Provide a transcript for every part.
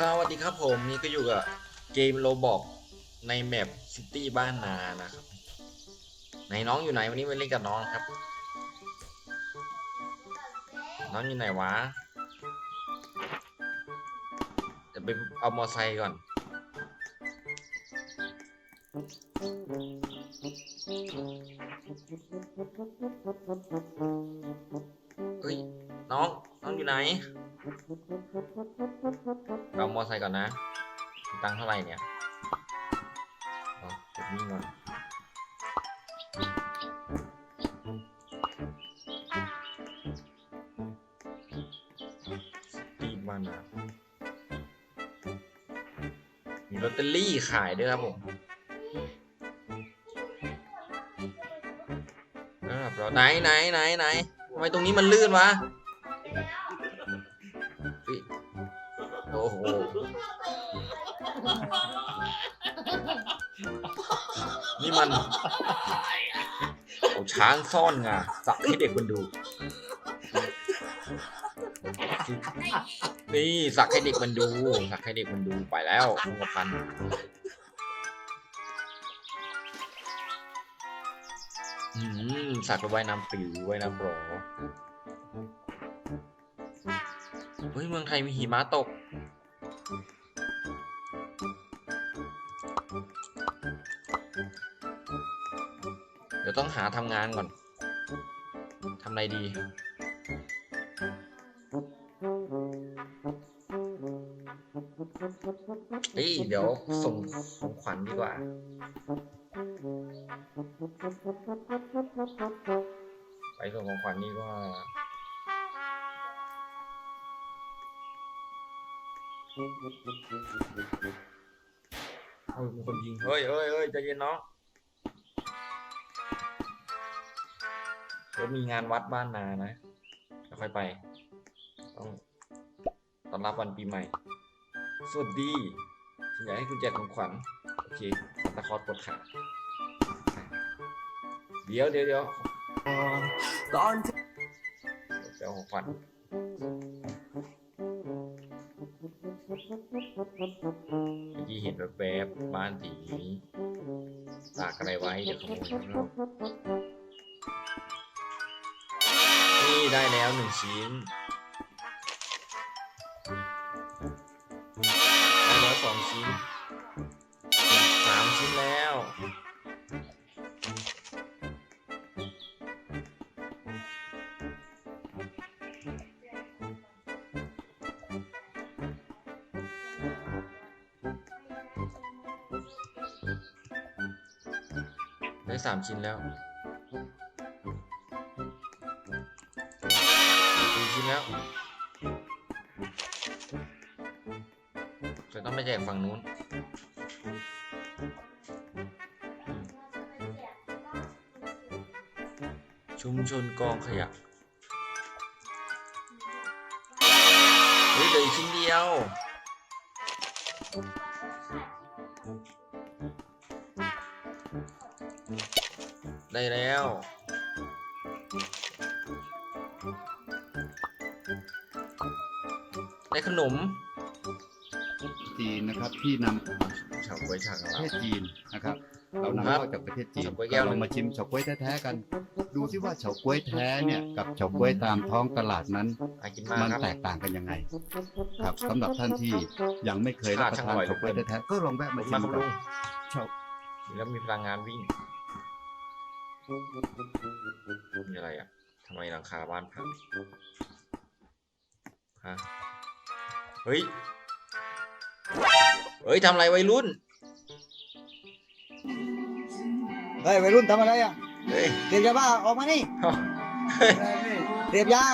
สวัสดีครับผมนี่ก็อยู่กับเกมโรบอกในแมปซิตี้บ้านนานะครับไหนน้องอยู่ไหนวันนี้มาเล่นกับน้องครับ น้องอยู่ไหนวะจะไปเอามอไซค์ก่อน เฮ้ย น้อง น้องอยู่ไหนเอามอไซค์ก่อนนะมีตังค์เท่าไหร่เนี่ยเอาเก็บนี่ก่อนตีบ้านนะมีลอตเตอรี่ขายด้วยครับผมเออเราไหนไหนไหนไหนทำไมตรงนี้มันลื่นวะ อ้โหนี่มันเอาช้างซ่อนงาสักให้เด็กมันดู นี่สักให้เด็กมันดู สักให้เด็กมันดูไปแล้วคงกระพันอืมสักไว้น้ำปิวไว้น้ำโปรเฮ้ยเมืองไทยมีหิมะตก ต้องหาทำงานก่อนทำอะไรดี เฮ้ย เดี๋ยวส่งของขวัญดีกว่า ไปส่งของขวัญนี่ก็เฮ้ยมีคนยิง เฮ้ยเฮ้ยเฮ้ยใจเย็นน้อง เดี๋ยวมีงานวัดบ้านนานะค่อยไป ต้องต้อนรับวันปีใหม่ สวัสดีฉันอยากให้คุณแจกของขวัญ โอเคตาคอสปวดขา เดี๋ยวเดี๋ยวเดี๋ยวตอนที่เดี๋ยวของขวัญเมื่อกี้เห็นแวบๆบ้านสีนี้ตากอะไรไว้ เดี๋ยวขโมยข้า ได้แล้วหนึ่งชิ้นได้แล้วสองชิ้นสามชิ้นแล้วได้สามชิ้นแล้ว สี่ชิ้นแล้วจะต้องไปแจกฝั่งนู้น ชุมชนกองขยะ เฮ้ยเหลืออีกชิ้นเดียว ได้แล้ว ได้ขนมจีนนะครับที่นำเฉาก๊วยชาปของระเราเทศจีนนะครับ เรานำครับเข้าจากประเทศจีนเฉาก๊วยแก้วหนึ่เรางมาชิมเฉาก๊วยแท้ๆกัน ดูที่ว่าเฉาก๊วยแท้เนี่ยกับเฉาก๊วยตามท้องตลาดนั้นอากินมากมันครับ แตกต่างกันยังไง ครับสำหรับท่านที่ยังไม่เคยรับประทานช่างอร่อยเฉาก๊วยแท้ๆก็ลองแวะขอบมาคุณชิมากมครับกัลุนงเฉาแล้วมีพลังงานวิ่ง มีอะไรอะทำไมหลังคาบ้านพังฮะ เฮ้ย เฮ้ยทำอะไรวัยรุ่น เฮ้ยวัยรุ่นทำอะไรอะเฮ้ยเสพยาบ้าออกมานี่เฮ้ย เสพยา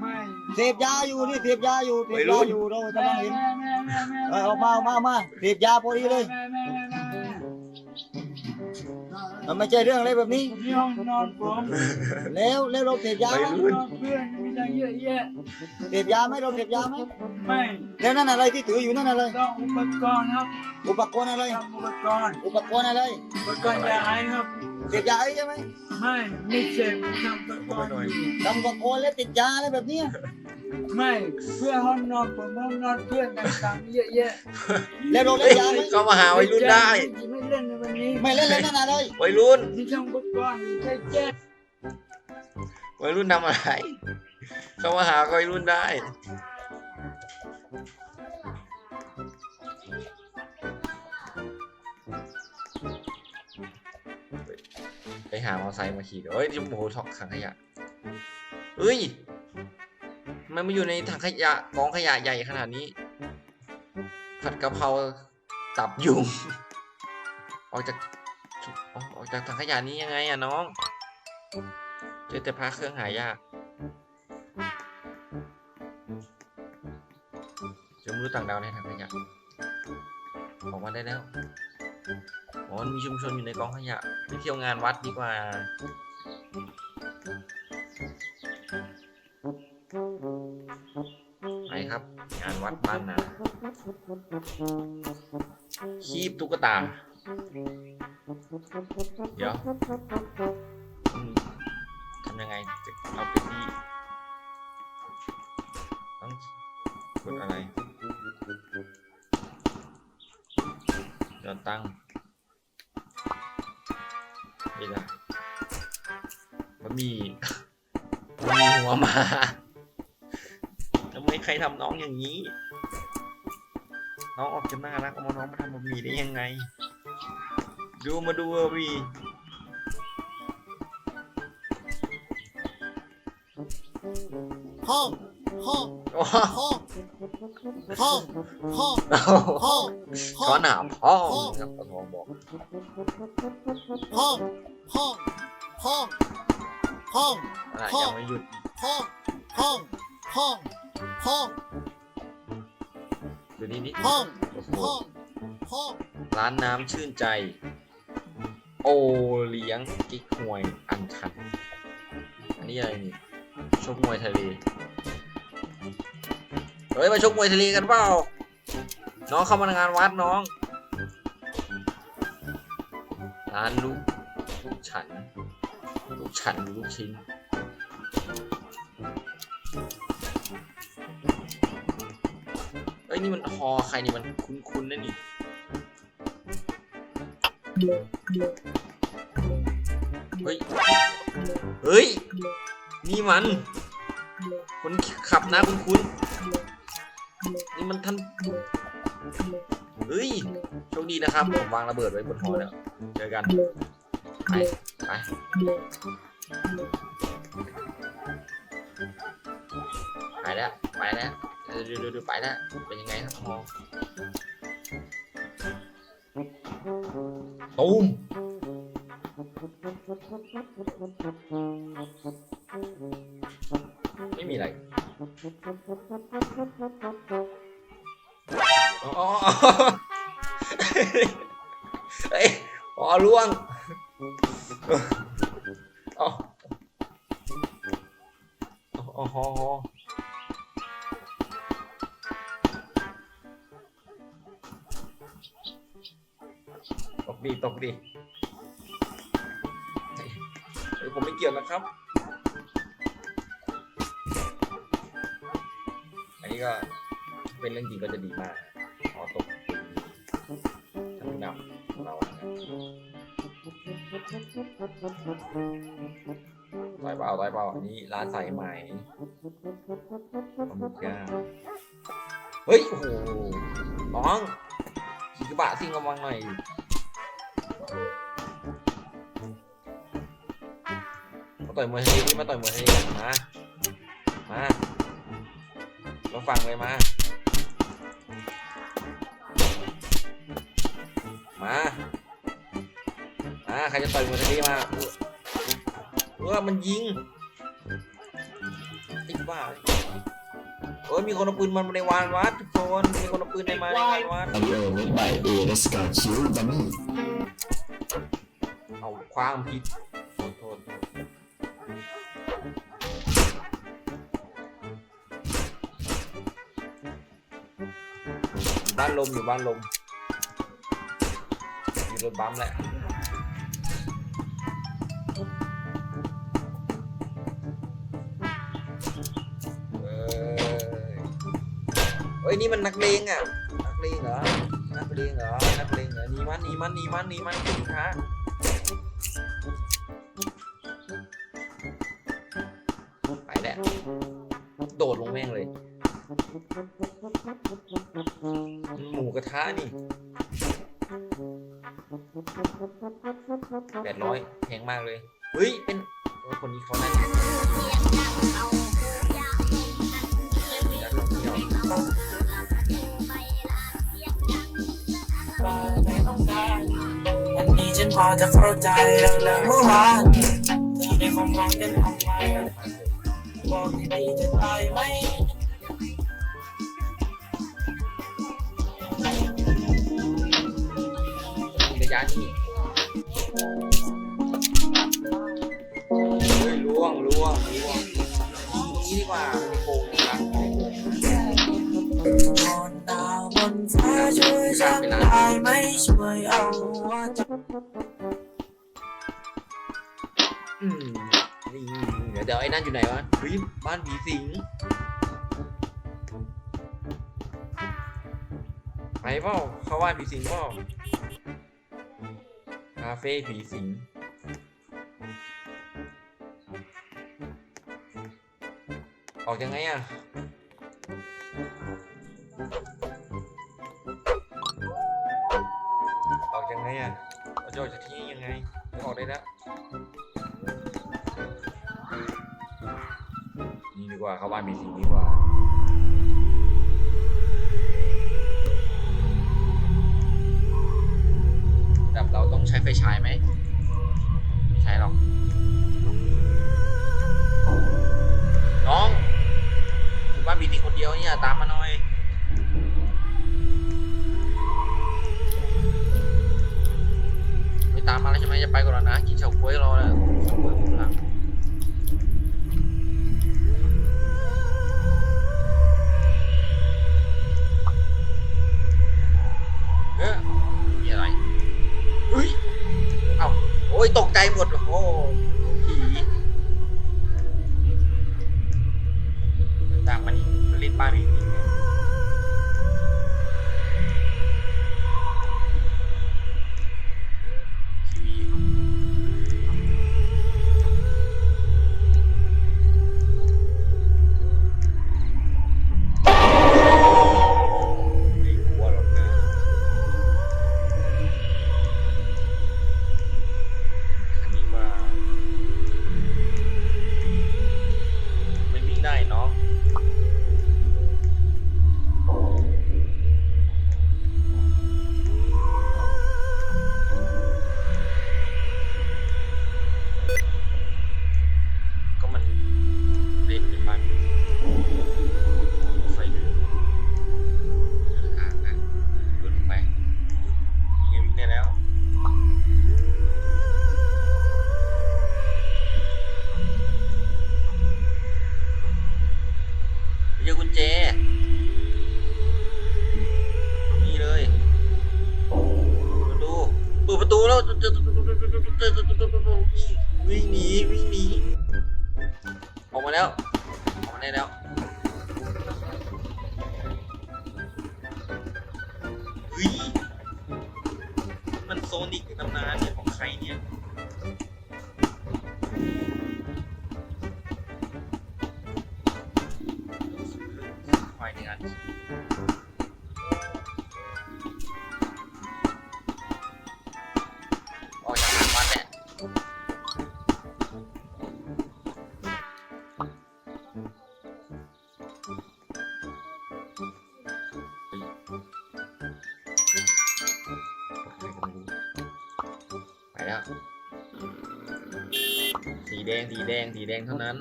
ไม่เสพยาอยู่นี่เสพยาอยู่เสวัพยรุ่ยาน อยู่เรากำลังเห็นเออออกมาออกมาออกมาเสพยาพอดีเลย มันไม่ใช่เรื่องอะไรแบบนี้ที่ห้องนอนผมแล้วแล้วเราเสพยาวัไหยมรุ่น นอนเพื่อน มีตั้งเยอะแยะเสพยาไหมเราเสพยาไหมไม่แล้วนั่นอะไรที่ถืออยู่นั่นอะไร ต้องอุปกรณ์ครับอุปกรณ์อะไรทำอุปกรณ์อุปกรณ์อะไรอุปกรณ์ยาไอครับเสพยาไอ้ใช่ไหมไม่ไม่เจ็บทำอุปกเข้ารไปณ์หน่อยทำอุปกรณ์แล้วติดยาอะไรแบบเนี้ยไม่เพื่อนห้องนอนผมห้องนอนเพื่อนต่างๆเยอะแยะเล่นโรเล่นยาไหมเข้ามาหาวัยรุ่นได้ ไม่เล่นในวันนี้ไม่เล่นเล่นนานๆเลยวัยรุ่นนี่ช่างอุปกรณ์ใช่แจ้วัยรุ่นทำอะไร เข้ามาหาวัยรุ่นได้ ไปหามอไซค์มาขี่เดี๋ยวเฮ้ยที่โอ้โหถอกถังขยะเฮ้ยทำไมันมาอยู่ในถังขยะกองขยะใหญ่ขนาดนี้ ผัดกะเพราตับยุง ออกจากออกออกจากถังขยะนี้ยังไงอะน้อง เจอแต่พระเครื่องหายาก เจอมนุษย์ต่างดาวในถังขยะออกมาได้แล้วอ๋อมันมีชุมชนอยู่ในกองขยะไปเที่ยวงานวัดดีกว่าไปครับ งานวัดบ้านนาคีบตุ๊กตา เดี๋ยว ยอดตั้งนี่ละมันมีมันมีหัวหมาทำไมใครทำน้องอย่างนี้ น้องออกจะน่ารักเอามาน้องมาทำบะหมี่ได้ยังไง ดูมาดูบะหมี่ห้องห้องโอ้ โหห้องห้องห้องห้องช้อนหนาพ่อครับปะทองบอกห้องห้องห้องห้ออะไรพ่อยังไม่หยุดอีกห้องห้องห้องห้องดูนี่นี่ห้องโอ้โหห้องห้องร้านน้ำชื่นใจ โอเลี้ยงกิ๊กหวยอันชันอันนี้อะไรนี่ชกมวยทะเล เฮ้ยมาชกมวยทะเลกันเปล่า น้องเข้ามางานวัดน้องร้านลูกลูกฉัน ลูกฉันลูกชิ้นเอ้ยนี่มันฮอใครนี่มันคุ้นๆนะนี่เฮ้ย เฮ้ย นี่มัน คนขับนะคุณคุณนี่ มันท่านเฮ้ยโชคดีนะครับ ผมวางระเบิดไว้บนหอแล้ว เจอกัน ไป ไป ไปแล้ว ไปแล้วดี๋ยวเดี๋ยวเดี๋ยวไปแล้ว เป็นยังไงครับหอตูมไม่มีอะไร อ๋อเฮ้ยอ๋อล่วงอ๋ออ๋อตกดีตกดีเฮ้ยผมไม่เกี่ยวนะครับ อันนี้ก็เป็นเรื่องจริงก็จะดีมาก ทางนำของเรานะต่อยเบาต่อยเบานนี้ร้านสายไหมปลาหมึกย่างเฮ้ย โอ้โห น้องขี่กระบะซิ่งกำลังหน่อยมาต่อยมวยทะเลนี่มาต่อยมวยทะเลกันมามา เราฟังเลยมา จะต่อยมวยทะเลมาเออมันยิงไอ้บ้าเอ้ยมีคนเอาปืนมันมาในวานวัดทุกคนมีคนเอาปืนในมาในงานวัด Hello, by A. Let's go. Chill, Bunny. เอาคว้างพิษขอโทษบ้านลมอยู่บ้านลมอยู่รถบัมป์แหละ อ้นี่มันนักเลงอะ นักเลงเหรอ นักเลงเหรอ นักเลงเหรอหนีมันหนีมันหนีมันหนีมันสินค้าไปแล้วโดดลงแม่งเลย หมูกระทะนี่แปดร้อยแพงมากเลย เฮ้ย เป็นคนนี้เขาได้นักท่อง ฉันพอจะเข้าใจแล้วนะเมื่อวานที่ได้คงมองกันทำไมบอกดีๆจะตายไหมระยะนี้เฮ้ยล่วงล่วงล่วงนี้ดีกว่าไม่โกงนะครับไม่โกงนอนดาบนฟ้าช่วยฉันได้ไหมช่วยเอาหัวใจ นั่นอยู่ไหนวะเฮ้ยบ้านผีสิง ไปเปล่าเข้าบ้านผีสิงเปล่าคาเฟ่ผีสิงออกยังไงอะ ว่าเขาบ้านมีสิ่งดีกว่าแบบเราต้องใช้ไฟฉายไหมไม่ใช่หรอก น้องอยู่บ้านมีสิ่งคนเดียวเนี่ยตามมาหน่อยไม่ตามมาแล้วใช่ไหมจะไปก่อนแล้วนะกินเฉาก๊วยรอแล้วเฉาก๊วยหมดพลัง ยตกใจหมดโอ้ เฮ้ย มันโซนิกในตำนานเนี่ยของใครเนี่ย แล้ว สีแดงสีแดงสีแดงเท่านั้น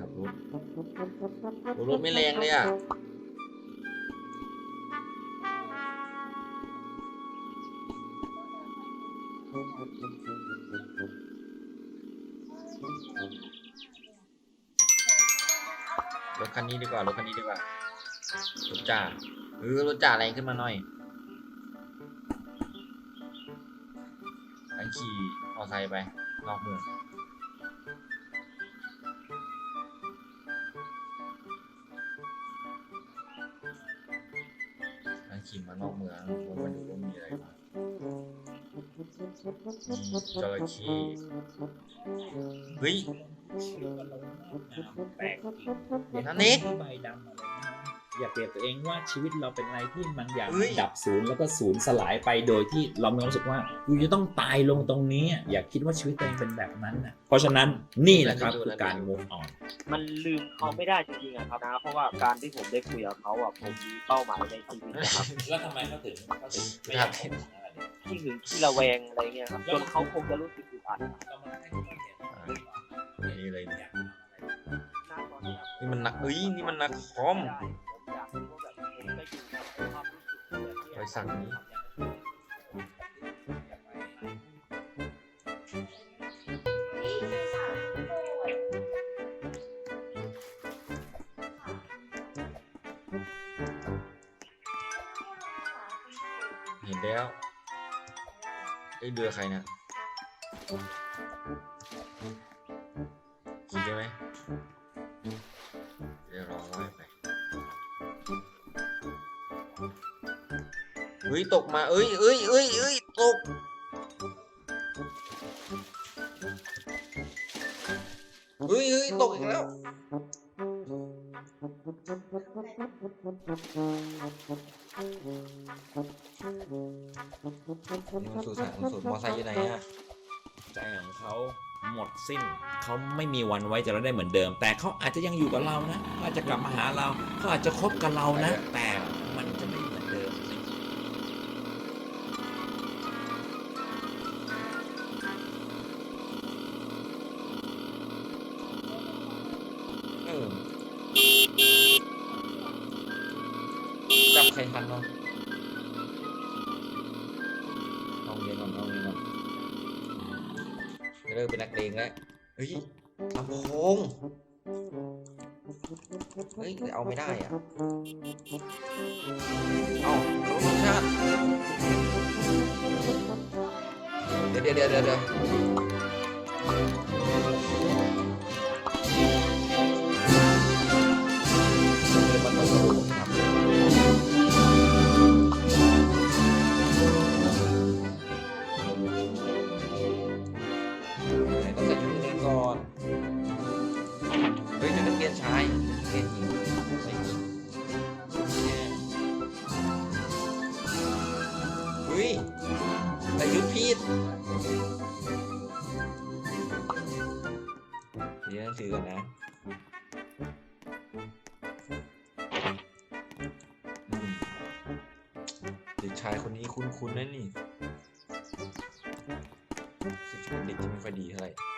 ขับรถโอ้รถไม่แรงเลยอะ คันนี้ดีกว่ารถคันนี้ดีกว่ารถจ่าเออรถจ่าแรงขึ้นมาหน่อยไปขี่มอไซค์ไปนอกเมืองนั่งขี่มานอกเมืองผมมาดูว่ามีอะไรบ้างมีจระเข้เฮ้ย แปลกเห็นอันนี้ใบดำอะไรนะอย่าเปรียบตัวเองว่าชีวิตเราเป็นอะไรที่บางอย่างเฮ้ย ดับศูนย์แล้วก็ศูนย์สลายไปโดยที่เรามีความรู้สึกว่ากูจะต้องตายลงตรงนี้อะอย่าคิดว่าชีวิตตัวเองเป็นแบบนั้นนะเพราะฉะนั้นนี่แหละครับคือการ move on มันลืมเขาไม่ได้จริงๆอะครับนะ เพราะว่าการที่ผมได้คุยกับเขาอะผมมีเป้าหมายในชีวิตนะครับแล้วทำไมเขาถึงเขาถึงไม่ครับอยากให้อะไรเนี่ยที่หึงที่ระแวงอะไรเงี้ยครับจนเขาคงจะรู้สึกอึดอัดก็มาให้เขาเห็น อันนี้เลยเนี่ยนเนี้ยนี่มันนักเอ้ยนี่มันนักคอมไม่ได้ผมอยากรู้ว่าแบบผมจะอยู่กับความรู้สึกแบบเนี้ยรอยสักนี้เห็นแล้วไอ้เรือใครเนี่ย ฮ้ยตกมาเอ้ยเอ้ยเอ้ยเอ้ยตกเฮ้ยเฮ้ยตกอีกแล้วมันสู่สายมันสู่มอไซค์อยู่ไหนอะใจของเขาหมดสิ้น เขาไม่มีวันไว้จะเราได้เหมือนเดิม แต่เขาอาจจะยังอยู่กับเรานะเขาอาจจะกลับมาหาเราเขาอาจจะคบกับเรานะ แต่ เลิกเป็นนักเลงแล้วเฮ้ยลำโพงเฮ้ยแต่เอาไม่ได้อะเอารสชาติเดี๋ยวเดี๋ยวเดี๋ยวเดี๋ยว คุ้นๆนะนี่เป็นเด็กที่ไม่ค่อยดีเท่าไหร่